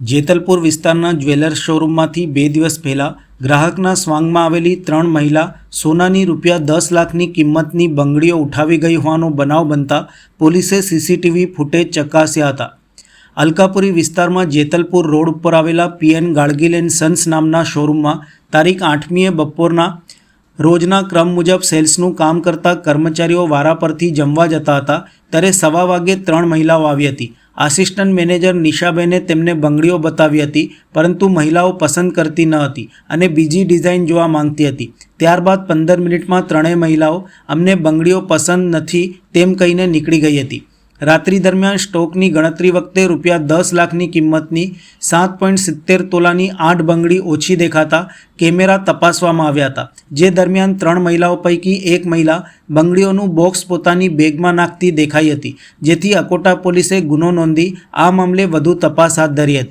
જેતલપુર વિસ્તારના જ્વેલર્સ શોરૂમમાંથી બે દિવસ પહેલાં ગ્રાહકના સ્વાંગમાં આવેલી ત્રણ મહિલા સોનાની રૂપિયા દસ લાખની કિંમતની બંગડીઓ ઉઠાવી ગઈ હોવાનો બનાવ બનતા પોલીસે સીસીટીવી ફૂટેજ ચકાસ્યા હતા. અલકાપુરી વિસ્તારમાં જેતલપુર રોડ ઉપર આવેલા પીએન ગાળગીલ એન્ડ સન્સ નામના શોરૂમમાં તારીખ આઠમીએ બપોરના રોજના ક્રમ મુજબ સેલ્સનું કામ કરતા કર્મચારીઓ વારા પરથી જમવા જતા હતા. ત્યારે સવા વાગે ત્રણ મહિલાઓ આવી હતી. આસિસ્ટન્ટ મેનેજર નિશાબેને તેમને બંગડીઓ બતાવી હતી, પરંતુ મહિલાઓ પસંદ કરતી ન હતી અને બીજી ડિઝાઇન જોવા માંગતી હતી. ત્યારબાદ પંદર મિનિટમાં ત્રણેય મહિલાઓ અમને બંગડીઓ પસંદ નથી તેમ કહીને નીકળી ગઈ હતી. રાત્રિ દરમિયાન સ્ટોકની ગણતરી વખતે રૂપિયા દસ લાખની કિંમતની સાત પોઈન્ટ સિત્તેર તોલાની આઠ બંગડી ઓછી દેખાતા કેમેરા તપાસવામાં આવ્યા હતા. જે દરમિયાન ત્રણ મહિલાઓ પૈકી એક મહિલા બંગડીઓનું બોક્સ પોતાની બેગમાં નાખતી દેખાઈ હતી, જેથી અકોટા પોલીસે ગુનો નોંધી આ મામલે વધુ તપાસ હાથ ધરી હતી.